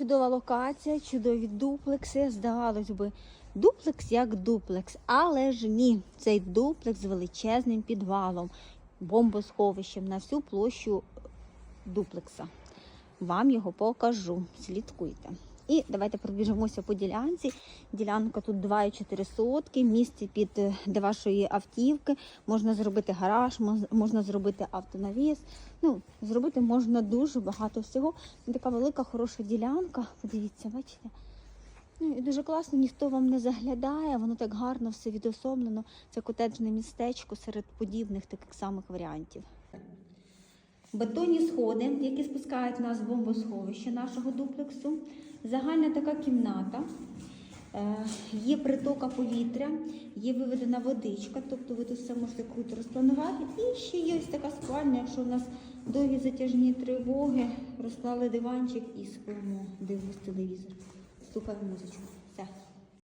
чудова локація, чудові дуплекси. Здавалось би, дуплекс як дуплекс, але ж ні, цей дуплекс з величезним підвалом, бомбосховищем на всю площу дуплекса. Вам його покажу. Слідкуйте. І давайте пробіжимося по ділянці. Ділянка тут 2,4 сотки, місце під е, для вашої автівки. Можна зробити гараж, можна зробити автонавіс. Ну, зробити можна дуже багато всього. Така велика, хороша ділянка. Подивіться, бачите? Ну і дуже класно, ніхто вам не заглядає, воно так гарно все відособлено. Це котеджне містечко серед подібних таких самих варіантів. Бетонні сходи, які спускають нас в бомбосховище нашого дуплексу. Загальна така кімната. Е, Є притока повітря, є виведена водичка, тобто ви тут все можете круто розпланувати. І ще є ось така спальня, якщо у нас довгі затяжні тривоги, розклали диванчик і спимо, дивимось телевізор. Слухаємо музичку. Все.